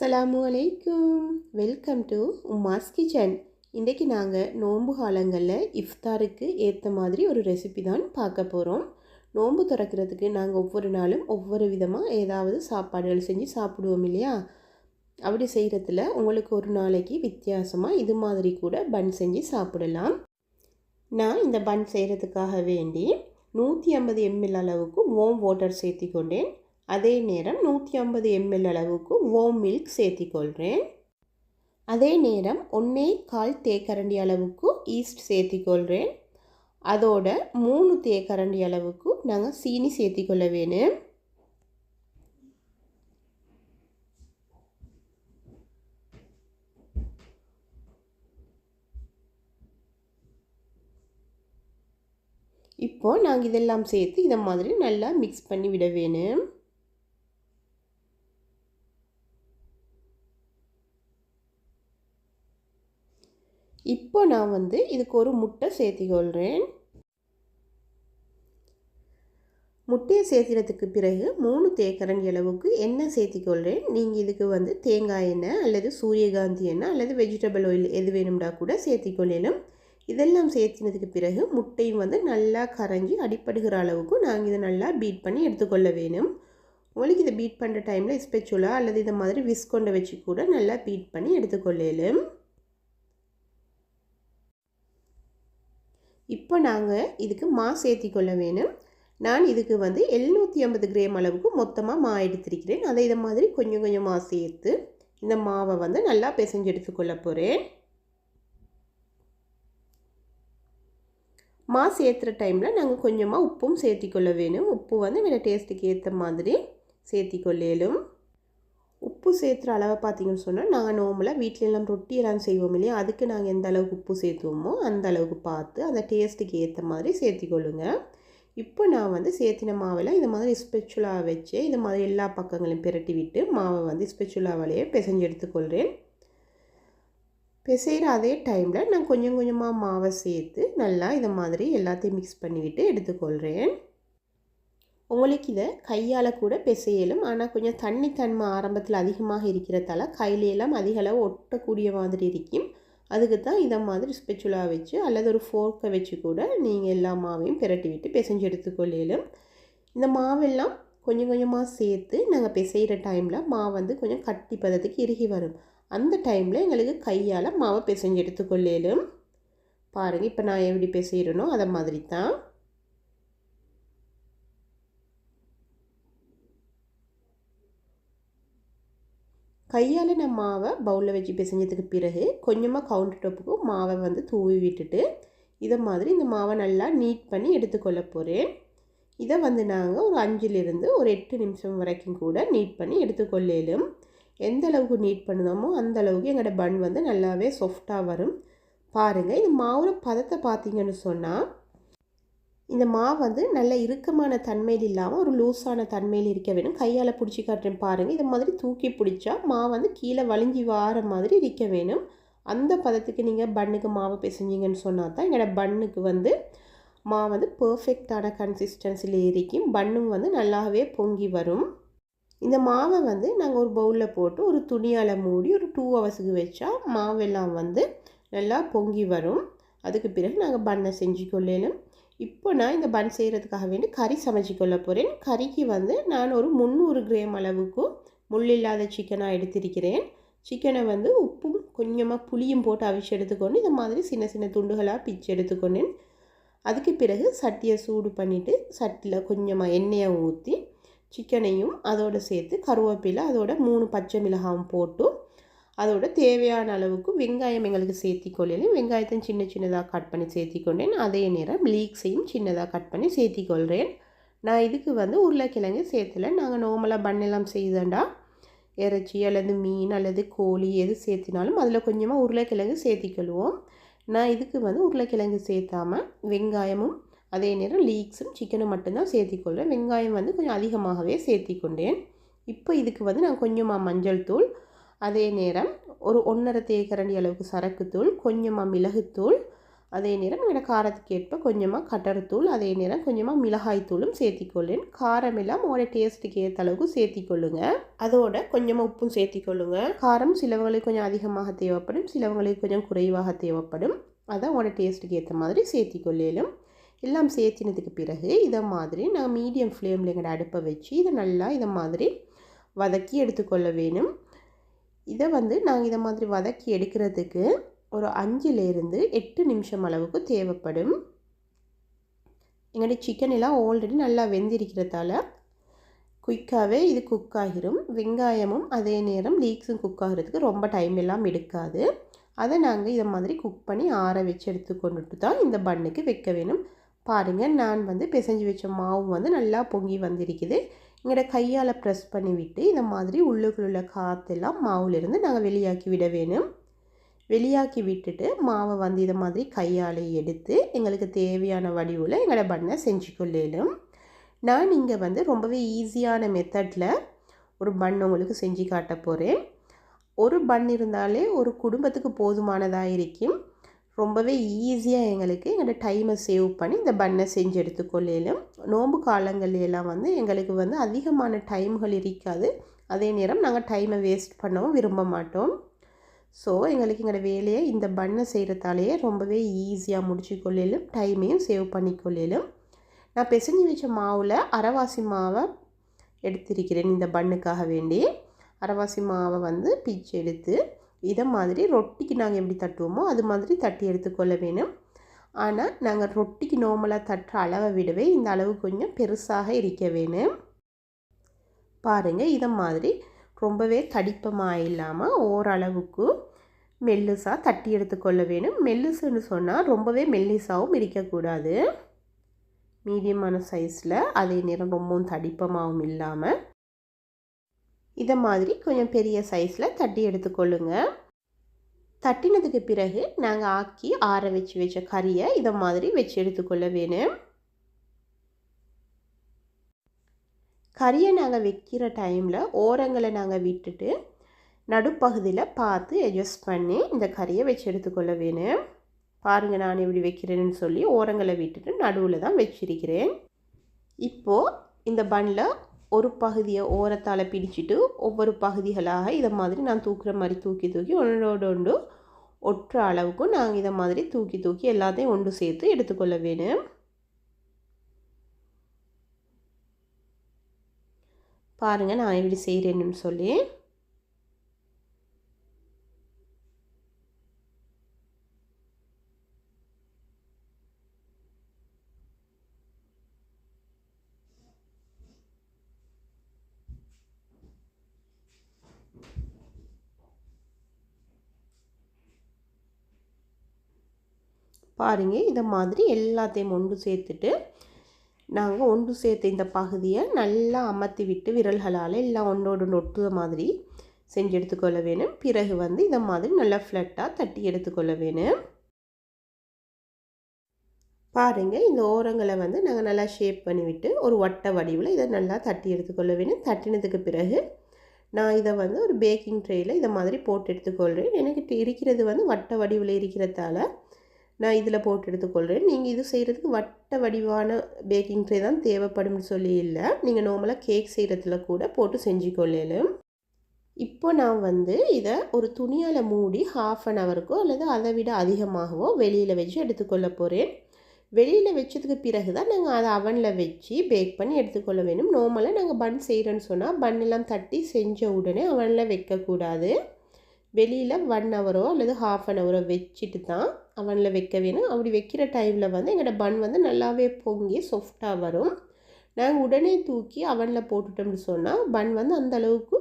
அஸ்லாம் வலைக்கும் welcome to Uma's kitchen இன்றைக்கி நாங்கள் நோன்பு காலங்களில் இஃப்தாருக்கு ஏற்ற மாதிரி ஒரு ரெசிபி தான் பார்க்க போகிறோம் நோன்பு திறக்கிறதுக்கு நாங்கள் ஒவ்வொரு நாளும் ஒவ்வொரு விதமாக ஏதாவது சாப்பாடுகள் செஞ்சு சாப்பிடுவோம் இல்லையா? அப்படி செய்கிறதுல உங்களுக்கு ஒரு நாளைக்கு வித்தியாசமாக இது மாதிரி கூட பன் செஞ்சு சாப்பிடலாம். நான் இந்த பன் செய்கிறதுக்காக வேண்டி நூற்றி ஐம்பது எம்எல் அளவுக்கு ஓம் வாட்டர் சேர்த்திக்கொண்டேன். அதே நேரம் நூற்றி ஐம்பது எம்எல் அளவுக்கு ஓம் மில்க் சேர்த்திக்கொள்கிறேன். அதே நேரம் ஒன்றே கால் தேக்கரண்டி அளவுக்கு ஈஸ்ட் சேர்த்திக்கொள்கிறேன். அதோட மூணு தேக்கரண்டி அளவுக்கு நாங்கள் சீனி சேர்த்திக்கொள்ள வேணும். இப்போ நாங்கள் இதெல்லாம் சேர்த்து இதை மாதிரி நல்லா மிக்ஸ் பண்ணி விட வேணும். இப்போ நான் வந்து இதுக்கு ஒரு முட்டை சேர்த்திக்கொள்கிறேன். முட்டையை சேர்த்தினத்துக்கு பிறகு மூணு தேக்கரண்டி அளவுக்கு எண்ணெய் சேர்த்திக்கொள்கிறேன். நீங்கள் இதுக்கு வந்து தேங்காய் எண்ணெய் அல்லது சூரியகாந்தி எண்ணெய் அல்லது வெஜிடபிள் ஆயில் எது வேணும்டா கூட சேர்த்திக்கொள்ளணும் இதெல்லாம் சேர்த்தினதுக்கு பிறகு முட்டையும் வந்து நல்லா கரைஞ்சி அடிப்படுகிற அளவுக்கு நாங்கள் இதை நல்லா பீட் பண்ணி எடுத்துக்கொள்ள வேணும். உங்களுக்கு இதை பீட் பண்ணுற டைமில் ஸ்பெச்சுலா அல்லது இதை மாதிரி விஸ்கொண்டை வச்சு கூட நல்லா பீட் பண்ணி எடுத்துக்கொள்ளலும். இப்போ நாங்கள் இதுக்கு மா சேர்த்திக்கொள்ள வேணும். நான் இதுக்கு வந்து எழுநூற்றி ஐம்பது கிராம் அளவுக்கு மொத்தமாக மா எடுத்திருக்கிறேன். அதை இதை மாதிரி கொஞ்சம் கொஞ்சமாக சேர்த்து இந்த மாவை வந்து நல்லா பிசைஞ்சு எடுத்துக்கொள்ள போகிறேன் மா சேர்த்துற டைமில் நாங்கள் கொஞ்சமாக உப்பும் சேர்த்திக்கொள்ள வேணும். உப்பு வந்து வேறு டேஸ்ட்டுக்கு ஏற்ற மாதிரி சேர்த்திக்கொள்ளலும் உப்பு சேர்த்துற அளவை பார்த்தீங்கன்னு சொன்னால் நாங்கள் நோம்பில் வீட்டிலெல்லாம் ரொட்டி எல்லாம் செய்வோம் இல்லையா? அதுக்கு நாங்கள் எந்த அளவுக்கு உப்பு சேர்த்துவோமோ அந்த அளவுக்கு பார்த்து அந்த டேஸ்ட்டுக்கு ஏற்ற மாதிரி சேர்த்திக்கொள்ளுங்க இப்போ நான் வந்து சேர்த்தின மாவில் இந்த மாதிரி ஸ்பெச்சுலா வச்சு இந்த மாதிரி எல்லா பக்கங்களையும் பிரட்டி விட்டு மாவை வந்து ஸ்பெச்சுலாவிலேயே பிசைஞ்சு எடுத்துக்கொள்கிறேன் பிசைகிற அதே டைமில் நான் கொஞ்சம் கொஞ்சமாக மாவை சேர்த்து நல்லா இதை மாதிரி எல்லாத்தையும் மிக்ஸ் பண்ணிவிட்டு எடுத்துக்கொள்கிறேன் உங்களுக்கு இதை கையால் கூட பிசையலும் ஆனால் கொஞ்சம் தண்ணி தன்மை ஆரம்பத்தில் அதிகமாக இருக்கிறதால கையிலெல்லாம் அதிக அளவு ஒட்டக்கூடிய மாதிரி இருக்கும். அதுக்கு தான் இதை மாதிரி ஸ்பெச்சுலா வச்சு அல்லது ஒரு ஃபோர்க்கை வச்சு கூட நீங்கள் எல்லா மாவையும் பிரட்டி விட்டு பிசைஞ்சு எடுத்துக்கொள்ளலும் இந்த மாவெல்லாம் கொஞ்சம் கொஞ்சமாக சேர்த்து நாங்கள் பிசைகிற டைமில் மாவு வந்து கொஞ்சம் கட்டி பதத்துக்கு இறுகி வரும். அந்த டைமில் எங்களுக்கு கையால் மாவை பிசைஞ்சு எடுத்துக்கொள்ளலும் பாருங்கள் இப்போ நான் எப்படி பிசைகிறேனோ அதை மாதிரி தான் கையால் நான் மாவை பவுலில் வச்சு பிசைஞ்சதுக்கு பிறகு கொஞ்சமாக கவுண்டர் டாப்புக்கு மாவை வந்து தூவி விட்டுட்டு இதை மாதிரி இந்த மாவை நல்லா நீட் பண்ணி எடுத்துக்கொள்ள போகிறேன் இதை வந்து நாங்கள் ஒரு அஞ்சுலேருந்து ஒரு எட்டு நிமிஷம் வரைக்கும் கூட நீட் பண்ணி எடுத்துக்கொள்ளலும். எந்த அளவுக்கு நீட் பண்ணுதோமோ அந்த அளவுக்கு எங்களோட பன் வந்து நல்லாவே சாஃப்டாக வரும். பாருங்கள் இந்த மாவோட பதத்தை பார்த்தீங்கன்னு சொன்னால் இந்த மாவு வந்து நல்ல இறுக்கமான தன்மையில் இல்லாமல் ஒரு லூஸான தன்மையில் இருக்க வேணும். கையால் பிடிச்சி காட்டுறேன் பாருங்கள் இது மாதிரி தூக்கி பிடிச்சா மாவு வந்து கீழே வலிஞ்சி வார மாதிரி இருக்க வேணும். அந்த பதத்துக்கு நீங்கள் பன்னுக்கு மாவை பிசைஞ்சிங்கன்னு சொன்னால் தான் எங்களோட பன்னுக்கு வந்து மாவு வந்து பர்ஃபெக்டான கன்சிஸ்டன்சியில் இருக்கும் பன்னும் வந்து நல்லாவே பொங்கி வரும். இந்த மாவை வந்து நாங்கள் ஒரு பவுலில் போட்டு ஒரு துணியால் மூடி ஒரு டூ ஹவர்ஸுக்கு வச்சா மாவெல்லாம் வந்து நல்லா பொங்கி வரும். அதுக்கு பிறகு நாங்கள் பன்னை செஞ்சு கொள்ளலும் இப்போ நான் இந்த பன் செய்கிறதுக்காக வேண்டி கறி சமைச்சு கொள்ள போகிறேன் கறிக்கு வந்து நான் ஒரு முந்நூறு கிராம் அளவுக்கு முள் இல்லாத சிக்கனாக எடுத்திருக்கிறேன். சிக்கனை வந்து உப்பும் கொஞ்சமாக புளியும் போட்டு அவிச்சு எடுத்துக்கொண்டு இந்த மாதிரி சின்ன சின்ன துண்டுகளாக பிச்சு எடுத்துக்கொண்டேன். அதுக்கு பிறகு சட்டியை சூடு பண்ணிவிட்டு சட்டியில் கொஞ்சமாக எண்ணெயை ஊற்றி சிக்கனையும் அதோடு சேர்த்து கருவேப்பிலை அதோட மூணு பச்சை மிளகாவும் போட்டு அதோட தேவையான அளவுக்கு வெங்காயம் எங்களுக்கு சேர்த்திக்கொள்ளலை வெங்காயத்தையும் சின்ன சின்னதாக கட் பண்ணி சேர்த்திக்கொண்டேன். அதே நேரம் லீக்ஸையும் சின்னதாக கட் பண்ணி சேர்த்திக்கொள்கிறேன் நான் இதுக்கு வந்து உருளைக்கிழங்கு சேர்த்துல. நாங்கள் நார்மலாக பண்ணெல்லாம் செய்தண்டா இறைச்சி அல்லது மீன் அல்லது கோழி எது சேர்த்தினாலும் அதில் கொஞ்சமாக உருளைக்கிழங்கு சேர்த்திக்கொள்வோம். நான் இதுக்கு வந்து உருளைக்கிழங்கு சேர்த்தாமல் வெங்காயமும் அதே நேரம் லீக்ஸும் சிக்கனும் மட்டும்தான் சேர்த்திக்கொள்கிறேன் வெங்காயம் வந்து கொஞ்சம் அதிகமாகவே சேர்த்திக்கொண்டேன். இப்போ இதுக்கு வந்து நான் கொஞ்சமாக மஞ்சள் தூள் அதே நேரம் ஒரு ஒன்றரை தேக்கரண்டி அளவுக்கு சரக்குத்தூள் கொஞ்சமாக மிளகுத்தூள் அதே நேரம் என்னோட காரத்துக்கேற்ப கொஞ்சமாக கட்டர்த்தூள் அதே நேரம் கொஞ்சமாக மிளகாய் தூளும் சேர்த்திக்கொள்ளேன். காரம் எல்லாம் உங்களோட டேஸ்ட்டுக்கு ஏற்ற அளவுக்கு சேர்த்திக்கொள்ளுங்க. அதோட கொஞ்சமாக உப்பும் சேர்த்திக்கொள்ளுங்க. காரம் சிலவங்களுக்கு கொஞ்சம் அதிகமாக தேவைப்படும் சிலவங்களுக்கு கொஞ்சம் குறைவாக தேவைப்படும். அதை உங்களோட டேஸ்ட்டுக்கு ஏற்ற மாதிரி சேர்த்திக்கொள்ளேலும். எல்லாம் சேர்த்தினதுக்கு பிறகு இதை மாதிரி நான் மீடியம் ஃப்ளேமில் எங்களோட அடுப்பை வச்சு இதை நல்லா இதை மாதிரி வதக்கி எடுத்துக்கொள்ள வேணும். இதை வந்து நாங்கள் இதை மாதிரி வதக்கி எடுக்கிறதுக்கு ஒரு அஞ்சுலேருந்து எட்டு நிமிஷம் அளவுக்கு தேவைப்படும். எங்களுடைய சிக்கன் எல்லாம் ஆல்ரெடி நல்லா வெந்திருக்கிறதால குயிக்காகவே இது குக் ஆகிரும். வெங்காயமும் அதே நேரம் லீக்ஸும் குக் ஆகிறதுக்கு ரொம்ப டைம் எல்லாம் எடுக்காது. அதை நாங்கள் இதை மாதிரி குக் பண்ணி ஆற வச்சு எடுத்து கொண்டுட்டு தான் இந்த பண்ணுக்கு வைக்க வேணும். பாருங்கள் நான் வந்து பிசைஞ்சு வச்ச மாவு வந்து நல்லா பொங்கி வந்திருக்குது. எங்களோட கையால் ப்ரெஸ் பண்ணிவிட்டு இந்த மாதிரி உள்ளுக்குள்ள காற்றெல்லாம் மாவுலேருந்து நாங்கள் வெளியாக்கி விட வேணும். வெளியாக்கி விட்டுட்டு மாவை வந்து இதை மாதிரி கையால் எடுத்து எங்களுக்கு தேவையான வடிவில் எங்களோட பண்ணை செஞ்சு கொள்ளலும். நான் இங்கே வந்து ரொம்பவே ஈஸியான மெத்தடில் ஒரு பண் உங்களுக்கு செஞ்சு காட்ட போகிறேன் ஒரு பன் இருந்தாலே ஒரு குடும்பத்துக்கு போதுமானதாக இருக்கும். ரொம்பவே ஈஸியாக எங்களுக்கு எங்களோட டைமை சேவ் பண்ணி இந்த பண்ணை செஞ்சு எடுத்துக்கொள்ளையிலும் நோம்பு காலங்கள்லாம் வந்து எங்களுக்கு வந்து அதிகமான டைம்கள் இருக்காது. அதே நேரம் நாங்கள் டைமை வேஸ்ட் பண்ணவும் விரும்ப மாட்டோம். ஸோ எங்களுக்கு எங்களோட வேலையை இந்த பண்ணை செய்கிறதாலேயே ரொம்பவே ஈஸியாக முடிச்சு கொள்ளையிலும் டைமையும் சேவ் பண்ணிக்கொள்ளையிலும் நான் பிசைஞ்சு வச்ச மாவில் அரைவாசி மாவை எடுத்திருக்கிறேன் இந்த பண்ணுக்காக வேண்டி. அரைவாசி மாவை வந்து பிச்சு எடுத்து இதை மாதிரி ரொட்டிக்கு நாங்கள் எப்படி தட்டுவோமோ அது மாதிரி தட்டி எடுத்துக்கொள்ள வேணும். ஆனால் நாங்கள் ரொட்டிக்கு நார்மலாக தட்டுற அளவை விடவே இந்த அளவு கொஞ்சம் பெருசாக இருக்க வேணும். பாருங்கள் இதை மாதிரி ரொம்பவே தடிப்பமாக இல்லாமல் ஓரளவுக்கு மெல்லுசாக தட்டி எடுத்துக்கொள்ள வேணும். மெல்லுசுன்னு சொன்னால் ரொம்பவே மெல்லிசாகவும் இருக்கக்கூடாது. மீடியமான சைஸில் அதே நேரம் ரொம்பவும் தடிப்பமாகவும் இல்லாமல் இதை மாதிரி கொஞ்சம் பெரிய சைஸில் தட்டி எடுத்துக்கொள்ளுங்க. தட்டினதுக்கு பிறகு நாங்கள் ஆக்கி ஆற வச்சு வச்ச கறியை இதை மாதிரி வச்சு எடுத்துக்கொள்ள வேணும். கறியை நாங்கள் வைக்கிற டைமில் ஓரங்களை நாங்கள் விட்டுட்டு நடுப்பகுதியில் பார்த்து அட்ஜஸ்ட் பண்ணி இந்த கறியை வச்சு எடுத்துக்கொள்ள வேணும். பாருங்கள் நான் எப்படி வைக்கிறேன்னு சொல்லி ஓரங்களை விட்டுட்டு நடுவில் தான் வச்சிருக்கிறேன். இப்போது இந்த பன்னில் ஒரு பகுதியை ஓரத்தால் பிடிச்சிட்டு ஒவ்வொரு பகுதிகளாக இதை மாதிரி நான் தூக்குற மாதிரி தூக்கி தூக்கி ஒன்றோடு ஒன்று ஒற்ற அளவுக்கு நாங்கள் இதை மாதிரி தூக்கி தூக்கி எல்லாத்தையும் ஒன்று சேர்த்து எடுத்துக்கொள்ள வேணும். பாருங்கள் நான் எப்படி செய்கிறேன்னு சொல்லி. பாருங்கள் இதை மாதிரி எல்லாத்தையும் ஒன்று சேர்த்துட்டு நாங்கள் ஒன்று சேர்த்த இந்த பகுதியை நல்லா அமர்த்தி விட்டு விரல்களால் எல்லாம் ஒன்றோடு ஒட்டுற மாதிரி செஞ்சு எடுத்துக்கொள்ள வேணும். பிறகு வந்து இதை மாதிரி நல்லா ஃப்ளட்டாக தட்டி எடுத்துக்கொள்ள வேணும். பாருங்கள் இந்த ஓரங்களை வந்து நாங்கள் நல்லா ஷேப் பண்ணிவிட்டு ஒரு வட்ட வடிவில் இதை நல்லா தட்டி எடுத்துக்கொள்ள வேணும். தட்டினதுக்கு பிறகு நான் இதை வந்து ஒரு பேக்கிங் ட்ரேயில் இதை மாதிரி போட்டு எடுத்துக்கொள்கிறேன் எனக்கு இருக்கிறது வந்து வட்ட வடிவில் இருக்கிறதால நான் இதில் போட்டு எடுத்துக்கொள்கிறேன். நீங்கள் இது செய்கிறதுக்கு வட்ட வடிவான பேக்கிங் ட்ரே தான் தேவைப்படும்னு சொல்லி இல்லை. நீங்கள் நார்மலாக கேக் செய்கிறதுல கூட போட்டு செஞ்சுக்கொள்ளலும். இப்போ நான் வந்து இதை ஒரு துணியால் மூடி ஹாஃப் அன் ஹவருக்கோ அல்லது அதை விட அதிகமாகவோ வெளியில் வச்சு எடுத்துக்கொள்ள போகிறேன் வெளியில் வச்சதுக்கு பிறகு தான் நாங்கள் அதை அவனில் வச்சு பேக் பண்ணி எடுத்துக்கொள்ள வேணும். நார்மலாக நாங்கள் பன் செய்கிறோன்னு சொன்னால் பன் எல்லாம் தட்டி செஞ்ச உடனே அவனில் வைக்கக்கூடாது. வெளியில் ஒன் ஹவரோ அல்லது ஹாஃப் அன் ஹவரோ வச்சுட்டு தான் அவனில் வைக்க வேணும். அப்படி வைக்கிற டைமில் வந்து எங்களோட பன் வந்து நல்லாவே பொங்கி சாஃப்டாக வரும். நாங்கள் உடனே தூக்கி அவனில் போட்டுட்டோம்னு சொன்னால் பன் வந்து அந்த அளவுக்கு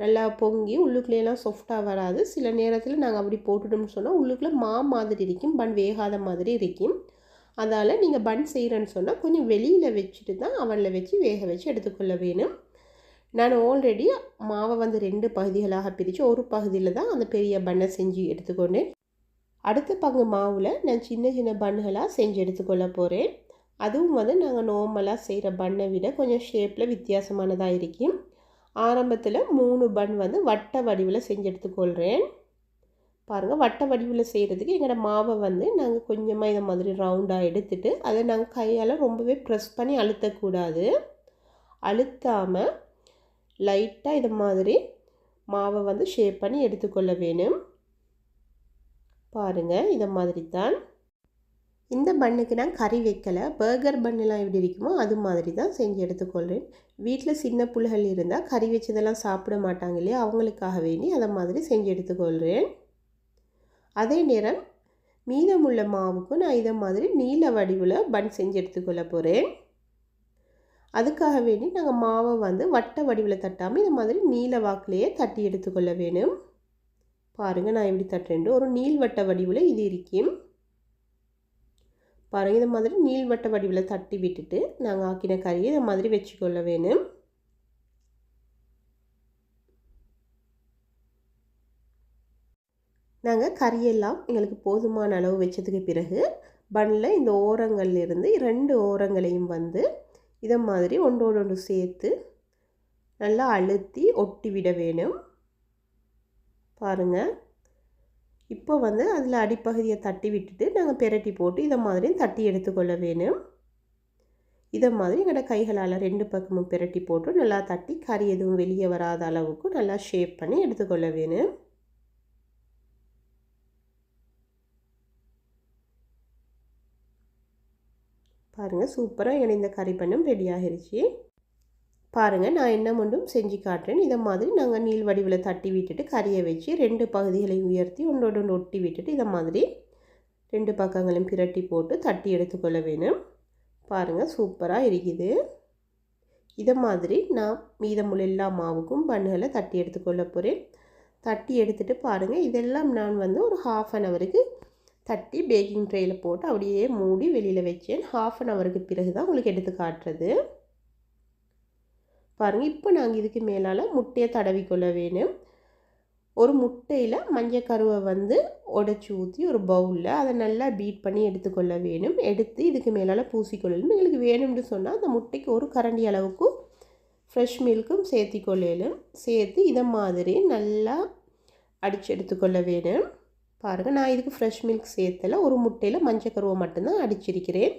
நல்லா பொங்கி உள்ளுக்குள்ளேலாம் சாஃப்டாக வராது. சில நேரத்தில் நாங்கள் அப்படி போட்டுட்டோம்னு சொன்னால் உள்ளுக்குள்ளே மா மாதிரி இருக்கும். பன் வேகாத மாதிரி இருக்கும். அதால் நீங்கள் பன் செய்கிறேன்னு சொன்னால் கொஞ்சம் வெளியில் வச்சுட்டு தான் அவனில் வச்சு வேக வச்சு எடுத்துக்கொள்ள வேணும். நான் ஆல்ரெடி மாவை வந்து ரெண்டு பகுதிகளாக பிரித்து ஒரு பகுதியில் தான் அந்த பெரிய பண்ணை செஞ்சு எடுத்துக்கொண்டேன். அடுத்த பங்கு மாவில் நான் சின்ன சின்ன பண்ணுகளாக செஞ்சு எடுத்துக்கொள்ள போகிறேன் அதுவும் வந்து நாங்கள் நார்மலாக செய்கிற பண்ணை விட கொஞ்சம் ஷேப்பில் வித்தியாசமானதாக இருக்கும் ஆரம்பத்தில் மூணு பன் வந்து வட்ட வடிவில் செஞ்சு எடுத்துக்கொள்கிறேன் பாருங்கள் வட்ட வடிவில் செய்கிறதுக்கு எங்களோட மாவை வந்து நாங்கள் கொஞ்சமாக இதை மாதிரி ரவுண்டாக எடுத்துட்டு அதை நாங்கள் கையால் ரொம்பவே ப்ரெஸ் பண்ணி அழுத்தக்கூடாது. அழுத்தாமல் லைட்டாக இது மாதிரி மாவை வந்து ஷேப் பண்ணி எடுத்துக்கொள்ள வேணும். பாருங்கள் இதை மாதிரி தான் இந்த பண்ணுக்கு நான் கறி வைக்கலை. பர்கர் பண்ணெலாம் எப்படி இருக்குமோ அது மாதிரி தான் செஞ்சு எடுத்துக்கொள்கிறேன் வீட்டில் சின்ன புள்ளைகள் இருந்தால் கறி வச்சதெல்லாம் சாப்பிட மாட்டாங்க இல்லையா? அவங்களுக்காக வேண்டி அதை மாதிரி செஞ்சு எடுத்துக்கொள்கிறேன் அதே நேரம் மீதமுள்ள மாவுக்கும் நான் இதை மாதிரி நீல வடிவில் பன் செஞ்சு எடுத்துக்கொள்ள போகிறேன் அதுக்காக வேண்டி நாங்கள் மாவை வந்து வட்ட வடிவில் தட்டாமல் இந்த மாதிரி நீல வாக்கிலேயே தட்டி எடுத்துக்கொள்ள வேணும். பாருங்கள் நான் எப்படி தட்டுறேன். ஒரு நீள்வட்ட வடிவில் இது இருக்கும். பாருங்கள் இந்த மாதிரி நீள்வட்ட வடிவில் தட்டி விட்டுட்டு நாங்கள் ஆக்கின கறியை இந்த மாதிரி வச்சுக்கொள்ள வேணும். நாங்கள் கறியெல்லாம் எங்களுக்கு போதுமான அளவு வச்சதுக்கு பிறகு பன்னில் இந்த ஓரங்கள்லேருந்து ரெண்டு ஓரங்களையும் வந்து இதை மாதிரி ஒன்றோடு ஒன்று சேர்த்து நல்லா அழுத்தி ஒட்டி விட வேணும். பாருங்கள் இப்போ வந்து அதில் அடிப்பகுதியை தட்டி விட்டுட்டு நாங்கள் பெரட்டி போட்டு இதை மாதிரி தட்டி எடுத்துக்கொள்ள வேணும். இதை மாதிரி எங்களோட கைகளால் ரெண்டு பக்கமும் பெரட்டி போட்டு நல்லா தட்டி கறி எதுவும் வெளியே வராத அளவுக்கு நல்லா ஷேப் பண்ணி எடுத்துக்கொள்ள வேணும். பாருங்கள் சூப்பராக எனக்கு இந்த கறி பண்ணும் ரெடி ஆகிருச்சு. பாருங்கள் நான் என்ன மட்டும் செஞ்சு காட்டுறேன். இதை மாதிரி நாங்கள் நீள் வடிவில் தட்டி விட்டுட்டு கறியை வச்சு ரெண்டு பகுதிகளை உயர்த்தி ஒன்றோடு ஒன்று ஒட்டி விட்டுட்டு இதை மாதிரி ரெண்டு பக்கங்களையும் பிரட்டி போட்டு தட்டி எடுத்துக்கொள்ள வேணும். பாருங்கள் சூப்பராக இருக்குது. இதை மாதிரி நான் மீதமுள்ள எல்லா மாவுக்கும் பண்ணுகளை தட்டி எடுத்துக்கொள்ள போகிறேன் தட்டி எடுத்துகிட்டு பாருங்கள் இதெல்லாம் நான் வந்து ஒரு ஹாஃப் அன் ஹவருக்கு தட்டி பேக்கிங் ட்ரேயில் போட்டு அப்படியே மூடி வெளியில் வச்சேன். ஹாஃப் அன் ஹவருக்கு பிறகு தான் உங்களுக்கு எடுத்து காட்டுறது. பாருங்கள் இப்போ நாங்கள் இதுக்கு மேலால் முட்டையை தடவிக்கொள்ள வேணும். ஒரு முட்டையில் மஞ்சள் கருவை வந்து உடச்சி ஊற்றி ஒரு பவுலில் அதை நல்லா பீட் பண்ணி எடுத்துக்கொள்ள வேணும். எடுத்து இதுக்கு மேலால் பூசிக்கொள்ளணும். எங்களுக்கு வேணும்னு சொன்னால் அந்த முட்டைக்கு ஒரு கரண்டி அளவுக்கு ஃப்ரெஷ் மில்க்கும் சேர்த்திக்கொள்ளலும் சேர்த்து இதை மாதிரி நல்லா அடித்து எடுத்துக்கொள்ள வேணும். பாருங்கள் நான் இதுக்கு ஃப்ரெஷ் மில்க் சேர்த்தல. ஒரு முட்டையில் மஞ்சள் கருவை மட்டும்தான் அடிச்சிருக்கிறேன்.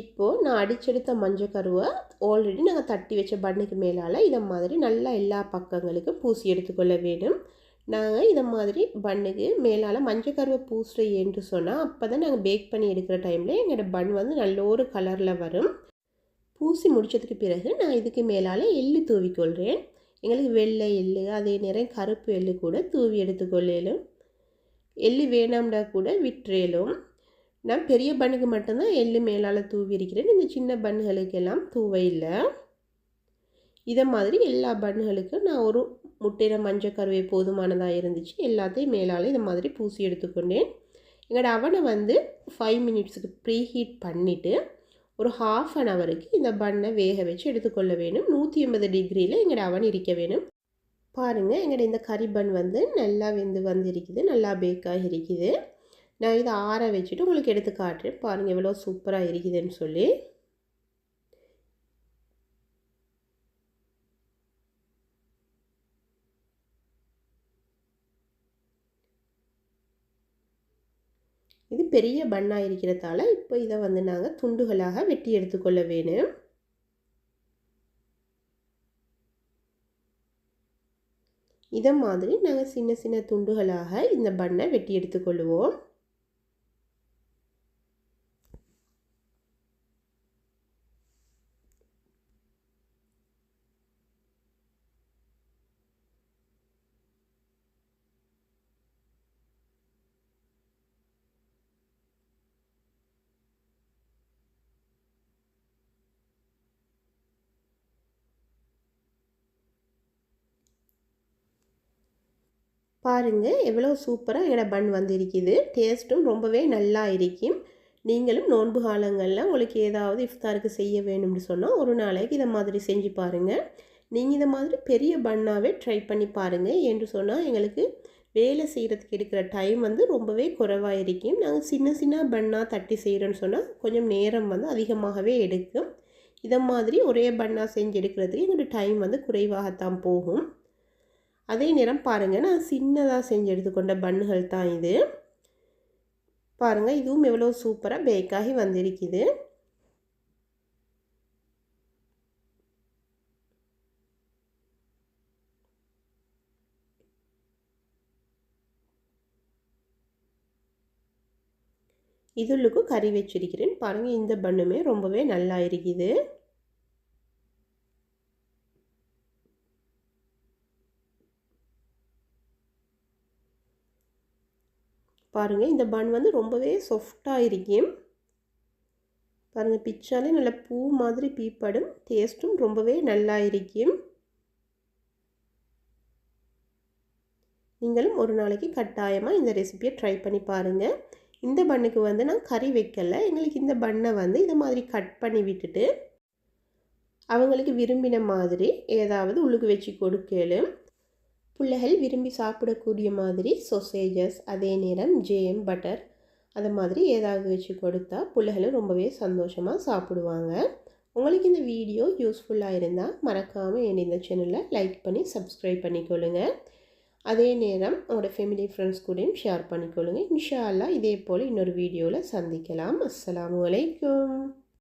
இப்போது நான் அடிச்செடுத்த மஞ்சள் கருவை ஆல்ரெடி நாங்கள் தட்டி வச்ச பண்ணுக்கு மேலால் இதை மாதிரி நல்லா எல்லா பக்கங்களுக்கும் பூசி எடுத்துக்கொள்ள வேணும் நாங்கள் இதை மாதிரி பண்ணுக்கு மேலால் மஞ்சள் கருவை என்று சொன்னால் அப்போ தான் நாங்கள் பேக் பண்ணி எடுக்கிற டைமில் எங்களோட பன் வந்து நல்ல ஒரு கலரில் வரும். பூசி முடித்ததுக்கு பிறகு நான் இதுக்கு மேலால் எள்ளு தூவிக்கொள்கிறேன் எங்களுக்கு வெள்ளை எள்ளு அதே நேரம் கருப்பு எள்ளு கூட தூவி எடுத்துக்கொள்ளலும். எள்ளு வேணாம்டா கூட விட்டுறேலும். நான் பெரிய பண்ணுக்கு மட்டும்தான் எள்ளு மேலால் தூவி இருக்கிறேன் இந்த சின்ன பண்ணுகளுக்கெல்லாம் தூவ இல்லை இதை மாதிரி எல்லா பண்ணுகளுக்கும் நான் ஒரு முட்டையில் மஞ்சள் கருவை போதுமானதாக இருந்துச்சு. எல்லாத்தையும் மேலால் இதை மாதிரி பூசி எடுத்துக்கொண்டேன். எங்களோட அவனை வந்து ஃபைவ் மினிட்ஸுக்கு ப்ரீ ஹீட் பண்ணிவிட்டு ஒரு ஹாஃப் அன் ஹவருக்கு இந்த பண்ணை வேக வச்சு எடுத்துக்கொள்ள வேணும் நூற்றி எண்பது டிகிரியில் எங்களோட அவன் இருக்க வேணும் பாருங்கள் எங்களோட இந்த கறி பன் வந்து நல்லா வெந்து வந்திருக்குது நல்லா பேக்காக இருக்குது நான் இதை ஆற வச்சுட்டு உங்களுக்கு எடுத்து காட்டுறேன். பாருங்கள் எவ்வளோ சூப்பராக இருக்குதுன்னு சொல்லி. இது பெரிய பண்ணாக இருக்கிறதால இப்போ இதை வந்து நாங்கள் துண்டுகளாக வெட்டி எடுத்துக்கொள்ள வேணும். இதை மாதிரி நாங்கள் சின்ன சின்ன துண்டுகளாக இந்த பண்ணை வெட்டி எடுத்துக்கொள்வோம் பாருங்கள் எவ்வளோ சூப்பராக எங்களோட பன் வந்திருக்குது. டேஸ்ட்டும் ரொம்பவே நல்லா இருக்கும் நீங்களும் நோன்பு காலங்களில் உங்களுக்கு ஏதாவது இஃப்தாருக்கு செய்ய வேணும்னு சொன்னால் ஒரு நாளைக்கு இதை மாதிரி செஞ்சு பாருங்கள் நீங்கள் இதை மாதிரி பெரிய பண்ணாகவே ட்ரை பண்ணி பாருங்கள் என்று சொன்னால் எங்களுக்கு வேலை செய்கிறதுக்கு எடுக்கிற டைம் வந்து ரொம்பவே குறைவாக இருக்கும் நாங்கள் சின்ன சின்ன பண்ணாக தட்டி செய்கிறோன்னு சொன்னால் கொஞ்சம் நேரம் வந்து அதிகமாகவே எடுக்கும். இதை மாதிரி ஒரே பண்ணாக செஞ்சு எடுக்கிறதுக்கு எங்களோட டைம் வந்து குறைவாகத்தான் போகும். அதே நேரம் பாருங்கள் நான் சின்னதாக செஞ்சு எடுத்துக்கொண்ட பண்ணுகள் தான் இது. பாருங்கள் இதுவும் எவ்வளோ சூப்பராக பேக்காகி வந்திருக்குது. இதுளுக்கு கறி வச்சிருக்கிறேன். பாருங்கள் இந்த பண்ணுமே ரொம்பவே நல்லா இருக்குது. பாருங்கள் இந்த பன் வந்து ரொம்பவே சாஃப்டாக இருக்கும். பாருங்கள் பிச்சாலே நல்ல பூ மாதிரி பீப்படும் டேஸ்ட்டும் ரொம்பவே நல்லா இருக்கும். நீங்களும் ஒரு நாளைக்கு கட்டாயமாக இந்த ரெசிபியை ட்ரை பண்ணி பாருங்கள் இந்த பண்ணுக்கு வந்து நான் கறி வைக்கல. எங்களுக்கு இந்த பண்ணை வந்து இதை மாதிரி கட் பண்ணி விட்டுட்டு அவங்களுக்கு விரும்பின மாதிரி ஏதாவது உள்ளுக்கு வச்சு கொடுக்கலும். பிள்ளைகள் விரும்பி சாப்பிடக்கூடிய மாதிரி சொசேஜஸ் அதே நேரம் ஜேம் பட்டர் அதை மாதிரி ஏதாவது வச்சு கொடுத்தா பிள்ளைகளும் ரொம்பவே சந்தோஷமாக சாப்பிடுவாங்க. உங்களுக்கு இந்த வீடியோ யூஸ்ஃபுல்லாக இருந்தால் மறக்காமல் என் இந்த சேனலை லைக் பண்ணி சப்ஸ்கிரைப் பண்ணிக்கொள்ளுங்க. அதே நேரம் உங்களோட ஃபேமிலி ஃப்ரெண்ட்ஸ் கூடயும் ஷேர் பண்ணிக்கொள்ளுங்க. இன்ஷா அல்லா இதே போல் இன்னொரு வீடியோவில் சந்திக்கலாம். அஸ்லாம் வலைக்கும்